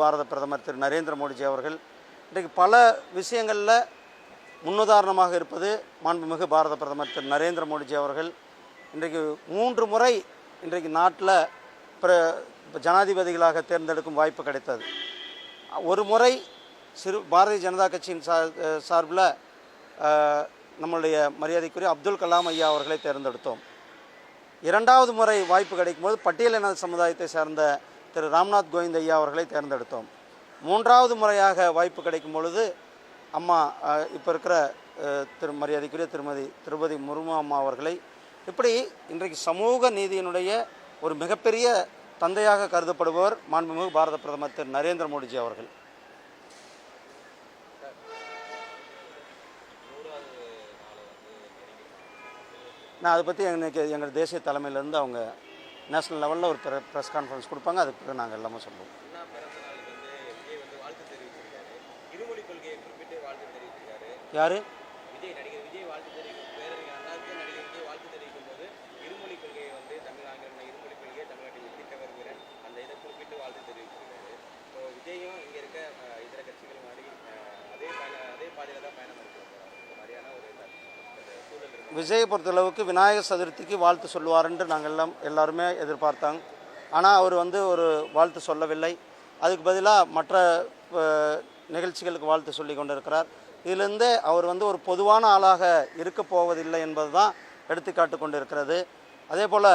பாரத பிரதமர் திரு நரேந்திர மோடிஜி அவர்கள் இன்றைக்கு பல விஷயங்களில் முன்னுதாரணமாக இருப்பது மாண்புமிகு பாரத பிரதமர் திரு நரேந்திர மோடிஜி அவர்கள். இன்றைக்கு மூன்று முறை இன்றைக்கு நாட்டில் பிர ஜனாதிபதிகளாக தேர்ந்தெடுக்கும் வாய்ப்பு கிடைத்தது. ஒரு முறை சிறு பாரதிய ஜனதா கட்சியின் சார் சார்பில் நம்மளுடைய மரியாதைக்குரிய அப்துல் கலாம் ஐயா அவர்களை தேர்ந்தெடுத்தோம். இரண்டாவது முறை வாய்ப்பு கிடைக்கும்போது பட்டியலின சமுதாயத்தை சேர்ந்த திரு ராம்நாத் கோவிந்த் ஐயா அவர்களை தேர்ந்தெடுத்தோம். மூன்றாவது முறையாக வாய்ப்பு கிடைக்கும் பொழுது அம்மா இப்போ இருக்கிற திரு மரியாதைக்குரிய திருமதி திருபதி முர்மு அம்மா அவர்களை இப்படி இன்றைக்கு சமூக நீதியினுடைய ஒரு மிகப்பெரிய தந்தையாக கருதப்படுபவர் மாண்புமிகு பாரத பிரதமர் திரு நரேந்திர மோடிஜி அவர்கள். நான் அதை பற்றி எங்களுக்கு எங்கள் தேசிய தலைமையிலேருந்து அவங்க நேஷனல் லெவலில் ஒரு ப்ரெஸ் கான்ஃபரன்ஸ் கொடுப்பாங்க அதுக்கு பிறகு நாங்கள் எல்லாமே சொல்லுவோம். அண்ணா பிறந்த நாளுக்கு வந்து விஜய் வந்து வாழ்த்து தெரிவிச்சிருக்காரு இருமொழி கொள்கையை குறிப்பிட்டு வாழ்த்து தெரிவிச்சிருக்காரு யார் விஜய் நடிகர் விஜய் வாழ்த்து தெரிவிக்கும் பேரறிஞர் அண்ணாவுக்கு நடிகர் விஜய் வாழ்த்து தெரிவிக்கும் போது இருமொழி கொள்கையை வந்து தமிழ் ஆங்கிலம் இருமொழி கொள்கையை தமிழ்நாட்டில் எதிர்க்க வருகிறேன் அந்த இதை குறிப்பிட்டு வாழ்த்து தெரிவிச்சிருக்காரு ஸோ விஜயும் இங்கே இருக்க அஹ், இதர கட்சிகள் மாதிரி அஹ், அதே பயண அதே பாதையில் தான் பயணம் எடுக்க போகிறார் இந்த மாதிரியான ஒரு த- ஒரு சூழல் இருக்கு விஜயை பொறுத்தளவுக்கு விநாயகர் சதுர்த்திக்கு வாழ்த்து சொல்லுவாருன்ட்டு நாங்கள் எல்லாம் எல்லாருமே எதிர்பார்த்தாங்க. ஆனால் அவர் வந்து ஒரு வாழ்த்து சொல்லவில்லை. அதுக்கு பதிலாக மற்ற நிகழ்ச்சிகளுக்கு வாழ்த்து சொல்லி கொண்டிருக்கிறார். இதிலிருந்தே அவர் வந்து ஒரு பொதுவான ஆளாக இருக்க போவதில்லை என்பது தான் எடுத்துக்காட்டு கொண்டிருக்கிறது. அதே போல்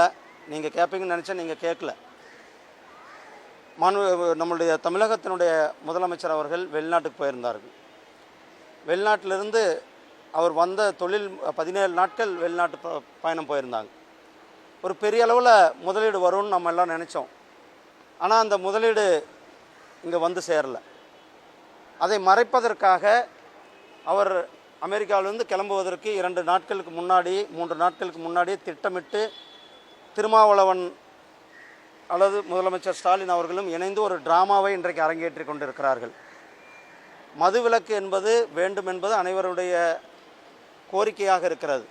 நீங்கள் கேட்பீங்கன்னு நினச்சா நீங்கள் கேட்கல. மாண்பு நம்மளுடைய தமிழகத்தினுடைய முதலமைச்சர் அவர்கள் வெளிநாட்டுக்கு போயிருந்தார்கள். வெளிநாட்டிலிருந்து அவர் வந்த தொழில் பதினேழு நாட்கள் வெளிநாட்டு ப- பயணம் போயிருந்தாங்க. ஒரு பெரிய அளவில் முதலீடு வரும்னு நம்ம எல்லாம் நினச்சோம். ஆனால் அந்த முதலீடு இங்கே வந்து சேரல. அதை மறைப்பதற்காக அவர் அமெரிக்காவிலிருந்து கிளம்புவதற்கு இரண்டு நாட்களுக்கு முன்னாடி மூன்று நாட்களுக்கு முன்னாடியே திட்டமிட்டு திருமாவளவன் அல்லது முதலமைச்சர் ஸ்டாலின் அவர்களும் இணைந்து ஒரு டிராமாவை இன்றைக்கு அரங்கேற்றி கொண்டிருக்கிறார்கள். மதுவிலக்கு என்பது வேண்டும் என்பது அனைவருடைய கோரிக்கையாக இருக்கிறது.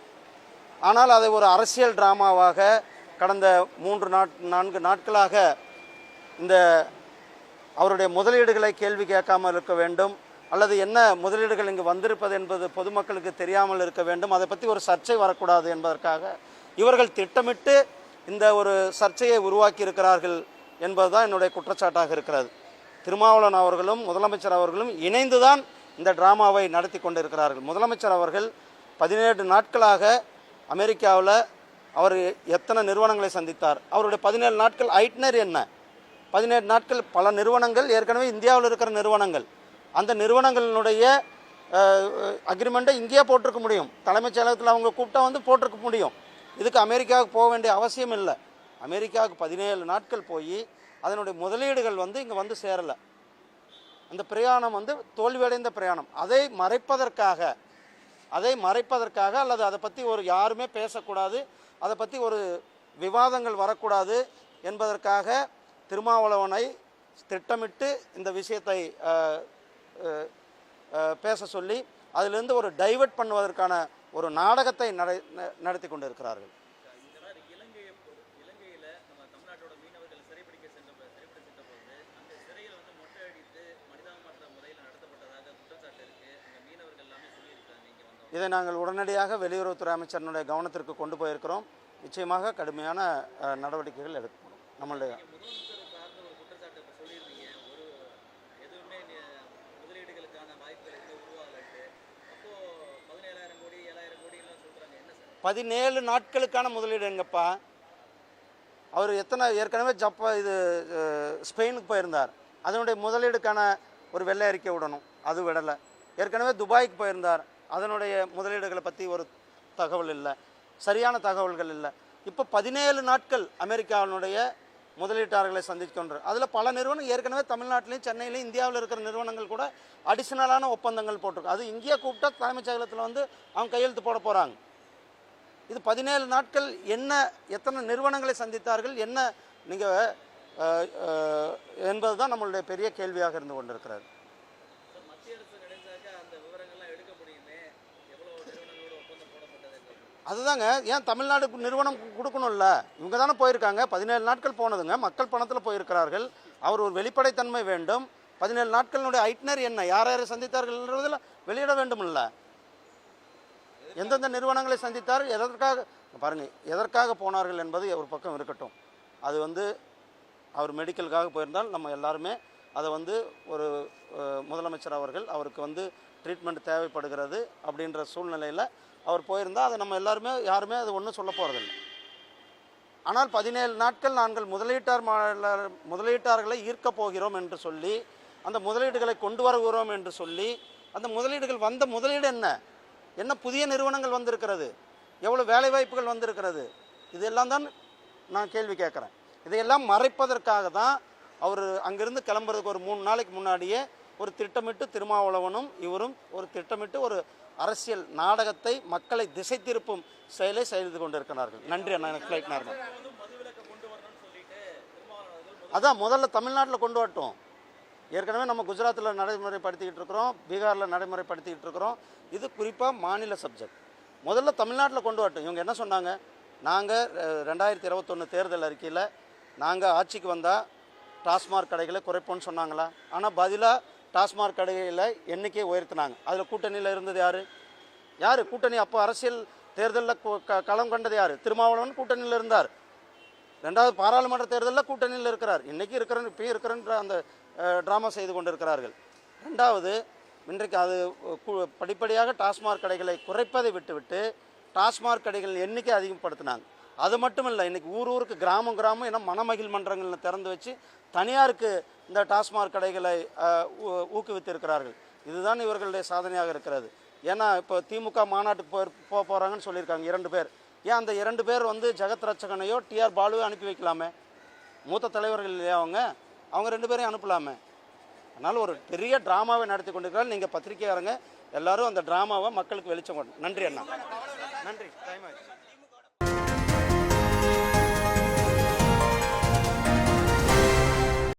ஆனால் அதை ஒரு அரசியல் டிராமாவாக கடந்த மூன்று நாட் நான்கு நாட்களாக இந்த அவருடைய முதலீடுகளை கேள்வி கேட்காமல் இருக்க வேண்டும் அல்லது என்ன முதலீடுகள் இங்கு வந்திருப்பது என்பது பொதுமக்களுக்கு தெரியாமல் இருக்க வேண்டும் அதை பற்றி ஒரு சர்ச்சை வரக்கூடாது என்பதற்காக இவர்கள் திட்டமிட்டு இந்த ஒரு சர்ச்சையை உருவாக்கி இருக்கிறார்கள் என்பதுதான் என்னுடைய குற்றச்சாட்டாக இருக்கிறது. திருமாவளவன் அவர்களும் முதலமைச்சர் அவர்களும் இணைந்துதான் இந்த டிராமாவை நடத்தி கொண்டிருக்கிறார்கள். முதலமைச்சர் அவர்கள் பதினேழு நாட்களாக அமெரிக்காவில் அவர் எத்தனை நிறுவனங்களை சந்தித்தார்? அவருடைய பதினேழு நாட்கள் ஐட்னர் என்ன? பதினேழு நாட்கள் பல நிறுவனங்கள் ஏற்கனவே இந்தியாவில் இருக்கிற நிறுவனங்கள். அந்த நிறுவனங்களினுடைய அக்ரிமெண்ட்டை இங்கேயே போட்டிருக்க முடியும். தலைமைச் செயலகத்தில் அவங்க கூப்பிட்டா வந்து போட்டிருக்க முடியும். இதுக்கு அமெரிக்காவுக்கு போக வேண்டிய அவசியம் இல்லை. அமெரிக்காவுக்கு பதினேழு நாட்கள் போய் அதனுடைய முதலீடுகள் வந்து இங்கே வந்து சேரலை. அந்த பிரயாணம் வந்து தோல்வியடைந்த பிரயாணம். அதை மறைப்பதற்காக அதை மறைப்பதற்காக அல்லது அதை பற்றி ஒரு யாருமே பேசக்கூடாது அதை பற்றி ஒரு விவாதங்கள் வரக்கூடாது என்பதற்காக திருமாவளவனை திட்டமிட்டு இந்த விஷயத்தை பேச சொல்லி அதிலிருந்து ஒரு டைவர்ட் பண்ணுவதற்கான ஒரு நாடகத்தை நடை நடத்தி கொண்டிருக்கிறார்கள். இதை நாங்கள் உடனடியாக வெளியுறவுத்துறை அமைச்சரனுடைய கவனத்திற்கு கொண்டு போயிருக்கிறோம். நிச்சயமாக கடுமையான நடவடிக்கைகள் எடுக்கப்படும். நம்மளுடைய பதினேழு நாட்களுக்கான முதலீடு எங்கப்பா? அவர் எத்தனை ஏற்கனவே ஜப்பா இது ஸ்பெயினுக்கு போயிருந்தார். அதனுடைய முதலீடுக்கான ஒரு வெள்ளை அறிக்கை விடணும். அது விடலை. ஏற்கனவே துபாய்க்கு போயிருந்தார். அதனுடைய முதலீடுகளை பற்றி ஒரு தகவல் இல்லை. சரியான தகவல்கள் இல்லை. இப்போ பதினேழு நாட்கள் அமெரிக்காவினுடைய முதலீட்டாளர்களை சந்திக்கின்ற அதில் பல நிறுவனம் ஏற்கனவே தமிழ்நாட்டிலையும் சென்னையிலையும் இந்தியாவில் இருக்கிற நிறுவனங்கள் கூட அடிஷனலான ஒப்பந்தங்கள் போட்டிருக்கு. அது இங்கேயே கூப்பிட்டா தலைமைச் செயலகத்தில் வந்து அவங்க கையெழுத்து போட போகிறாங்க இது பதினேழு நாட்கள் என்ன எத்தனை நிறுவனங்களை சந்தித்தார்கள் என்ன நீங்கள் என்பது தான் நம்மளுடைய பெரிய கேள்வியாக இருந்து கொண்டிருக்கிறது. அதுதாங்க ஏன் தமிழ்நாடு நிறுவனம் கொடுக்கணும்ல? இவங்க தானே போயிருக்காங்க. பதினேழு நாட்கள் போனதுங்க. மக்கள் பணத்தில் போயிருக்கிறார்கள். அவர் ஒரு வெளிப்படைத்தன்மை வேண்டும். பதினேழு நாட்களினுடைய ஐட்னர் என்ன? யார் யாரை சந்தித்தார்கள் என்றதில் வெளியிட வேண்டும்ல. எந்தெந்த நிறுவனங்களை சந்தித்தார் எதற்காக பாருங்க எதற்காக போனார்கள் என்பது ஒரு பக்கம் இருக்கட்டும். அது வந்து அவர் மெடிக்கலுக்காக போயிருந்தால் நம்ம எல்லாருமே அதை வந்து ஒரு முதலமைச்சர் அவர்கள் அவருக்கு வந்து ட்ரீட்மெண்ட் தேவைப்படுகிறது அப்படின்ற சூழ்நிலையில் அவர் போயிருந்தால் அதை நம்ம எல்லாருமே யாருமே அது ஒன்றும் சொல்ல போகிறதில்ல ஆனால் பதினேழு நாட்கள் நாங்கள் முதலீட்டார் மா- முதலீட்டார்களை ஈர்க்கப் போகிறோம் என்று சொல்லி அந்த முதலீடுகளை கொண்டு வருகிறோம் என்று சொல்லி அந்த முதலீடுகள் வந்த முதலீடு என்ன? என்ன புதிய நிறுவனங்கள் வந்திருக்கிறது? எவ்வளோ வேலைவாய்ப்புகள் வந்திருக்கிறது? இதெல்லாம் தான் நான் கேள்வி கேட்குறேன். இதையெல்லாம் மறைப்பதற்காக தான் அவர் அங்கிருந்து கிளம்புறதுக்கு ஒரு மூணு நாளைக்கு முன்னாடியே ஒரு திட்டமிட்டு திருமாவளவனும் இவரும் ஒரு திட்டமிட்டு ஒரு அரசியல் நாடகத்தை மக்களை திசை திருப்பும் செயலை செய்து கொண்டிருக்கிறார்கள். நன்றி அண்ணா எனக்கு ஃப்ளைட் நேரம். அதான் முதல்ல தமிழ்நாட்டில் கொண்டு வரட்டும். ஏற்கனவே நம்ம குஜராத்தில் நடைமுறைப்படுத்திக்கிட்டு இருக்கிறோம் பீகாரில் நடைமுறைப்படுத்திக்கிட்டு இருக்கிறோம். இது குறிப்பாக மாநில சப்ஜெக்ட் முதல்ல தமிழ்நாட்டில் கொண்டு வரட்டும். இவங்க என்ன சொன்னாங்க? நாங்கள் ரெண்டாயிரத்தி இருபத்தொன்று தேர்தல் அறிக்கையில் நாங்கள் ஆட்சிக்கு வந்தால் டாஸ்மாக் கடைகளை குறைப்போம்னு சொன்னாங்களா? ஆனால் பதிலாக டாஸ்மாக் கடைகளில் எண்ணிக்கையை உயர்த்தினாங்க. அதில் கூட்டணியில் இருந்தது யார்? யார்? கூட்டணி அப்போ அரசியல் தேர்தலில் களம் கண்டது யார்? திருமாவளவன் கூட்டணியில் இருந்தார். ரெண்டாவது பாராளுமன்ற தேர்தலில் கூட்டணியில் இருக்கிறார். இன்றைக்கி இருக்கிற இப்போ இருக்கிறன்ற அந்த ட்ராமா செய்து கொண்டிருக்கிறார்கள். ரெண்டாவது இன்றைக்கு அது படிப்படியாக டாஸ்மாக் கடைகளை குறைப்பதை விட்டுவிட்டு டாஸ்மாக் கடைகள் எண்ணிக்கை அதிகப்படுத்தினாங்க. அது மட்டும் இல்லை இன்றைக்கி ஊர் ஊருக்கு கிராமம் கிராமம் என்ன மனமகிழ் மன்றங்களில் திறந்து வச்சு தனியாருக்கு இந்த டாஸ்மாக் கடைகளை ஊக்குவித்து இருக்கிறார்கள் இதுதான் இவர்களுடைய சாதனையாக இருக்கிறது. ஏன்னா இப்போ திமுக மாநாட்டுக்கு போய் போக போகிறாங்கன்னு சொல்லியிருக்காங்க இரண்டு பேர். ஏன் அந்த இரண்டு பேர் வந்து ஜெகத் ரட்சகனையோ டிஆர் பாலுவோ அனுப்பி வைக்கலாமே? மூத்த தலைவர்கள் இல்லையா அவங்க? அவங்க ரெண்டு பேரையும் அனுப்பலாமே? அதனால் ஒரு பெரிய ட்ராமாவை நடத்தி கொண்டிருக்கிறார் நீங்கள் பத்திரிக்கையாளங்க எல்லாரும் அந்த ட்ராமாவை மக்களுக்கு வெளிச்சம் கொண்டு நன்றி அண்ணா. நன்றி. டைம் ஆயிடுச்சு.